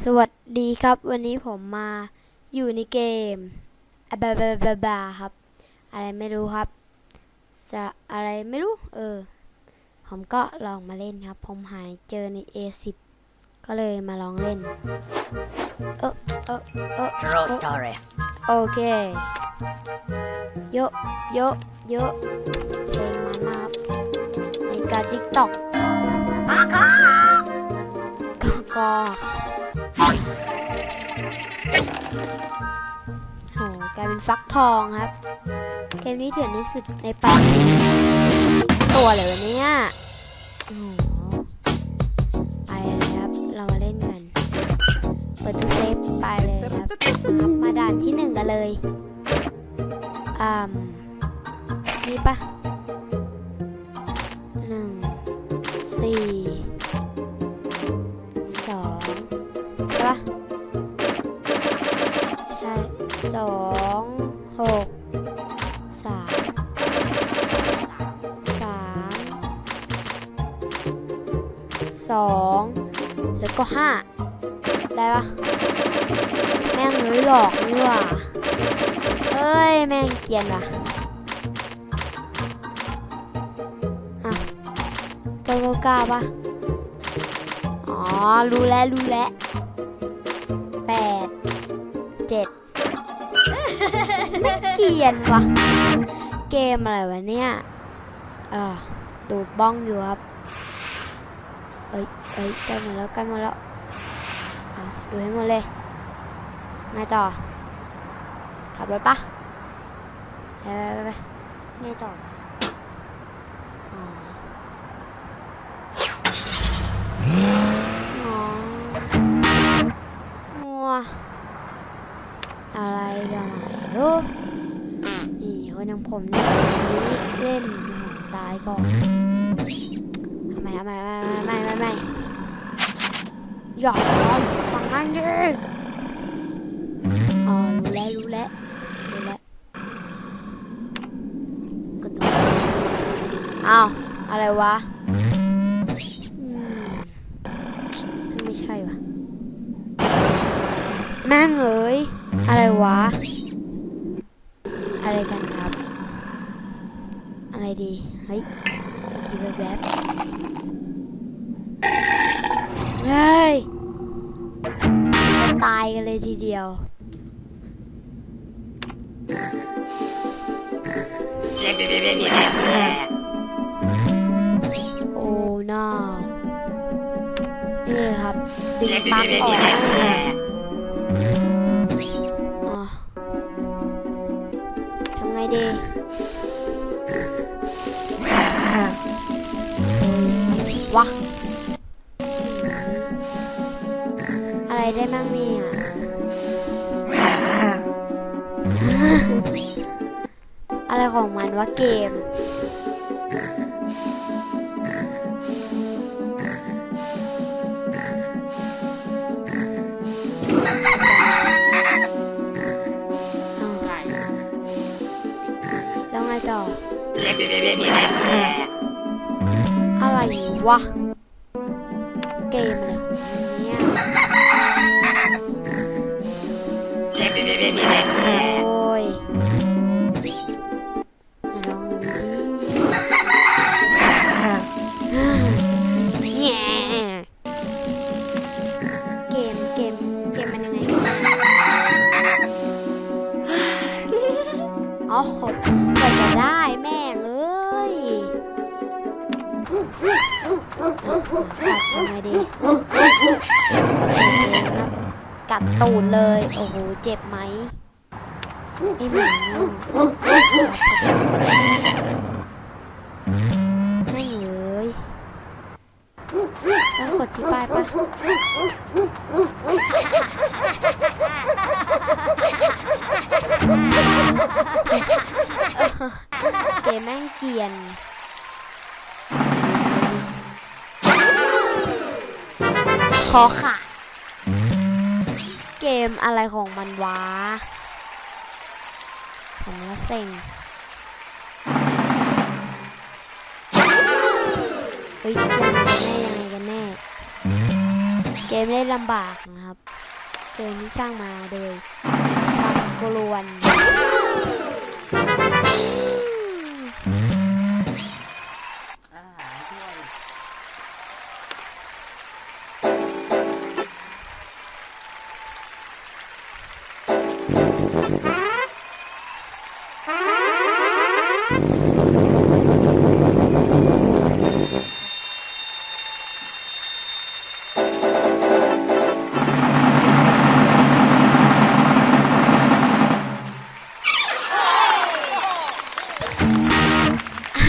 สวัสดีครับ วันนี้ผมมาอยู่ในเกมอะบาบาบาบาครับ อะไรไม่รู้ครับจะอะไรไม่รู้ เออ ผมก็ลองมาเล่นครับ ผมหายเจอใน A10 ก็เลยมาลองเล่นเออเออเออ True story. โอเคโยะโยะโยะเพลงมันมากในการทิกตอกก็ก็ โหกลายเป็นฟักทองครับ เกมนี้เถื่อนที่สุดในปังตัวเลยวะเนี่ยโอ้โหไปเลยครับ เรามาเล่นกัน เปิดตู้เซฟไปเลยครับครับมาด่านที่หนึ่งกันเลยอ่านี่ปะหนึ่งสี่ 2 แล้วก็ 5 ได้ปะแม่งเลยหลอกนี่ว่ะเอ้ย แม่งเกียนว่ะก้าก้าปะอ๋อ รู้แล้ว รู้แล้วแปดเจ็ดเกียนวะเกมอะไรวะเนี่ย เออดูบ้องอยู่ครับ เอ้ยเอ้ยใกล้มดแล้วใกล้มดแล้วดูให้หมดเลยไงต่อ ขับรถปะไปไปไปไปไงต่ออ๋อหัวอะไรกันไม่รู้นี่คนอย่างผมเนี่ยเล่นโอ้โหตายก่อน ไมทำไม่ไม่ไม่ไม่ไม่อย่าฟังนั่นดิอ๋อรู้แล้วรู้แล้วรู้แล้วกดตรงอ้าวอะไรวะไม่ใช่วะแม่งเอ้ยอะไรวะ อะไรกันครับ อะไรดี เฮ้ย เมื่อกี้แวบๆเฮ้ยตายกันเลยทีเดียว โอ้น่านี่เลยครับดึงปั๊กออกอ๋อทำไงดี วะ อะไรได้บ้างเนี่ยอะไรของมันวะเกม วะ เกมเนี่ยโอ้ยนลองดูดิแง่เกม เกม เกมมันยังไงอ๋อกว่าจะได้แม่งเกัดทำไงดีกัดตูดเลย โอ้โห เจ็บไหมไอ้หมูไม่เหนื่อยต้องกดที่ป้ายปะ คอขาดเกมอะไรของมันวะ ผมละเซ็งเฮ้ยยังไงกันแน่ยังไงกันแน่ เกมเล่นลำบากนะครับ เกมที่สร้างมาโดยความกลวน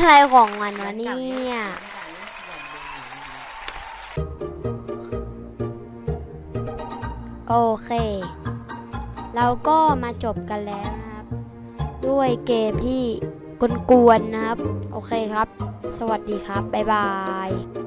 อะไรของมันวะเนี่ยโอเค เราก็มาจบกันแล้วนะครับ ด้วยเกมที่กวนๆนะครับ โอเคครับ สวัสดีครับ บ๊ายบาย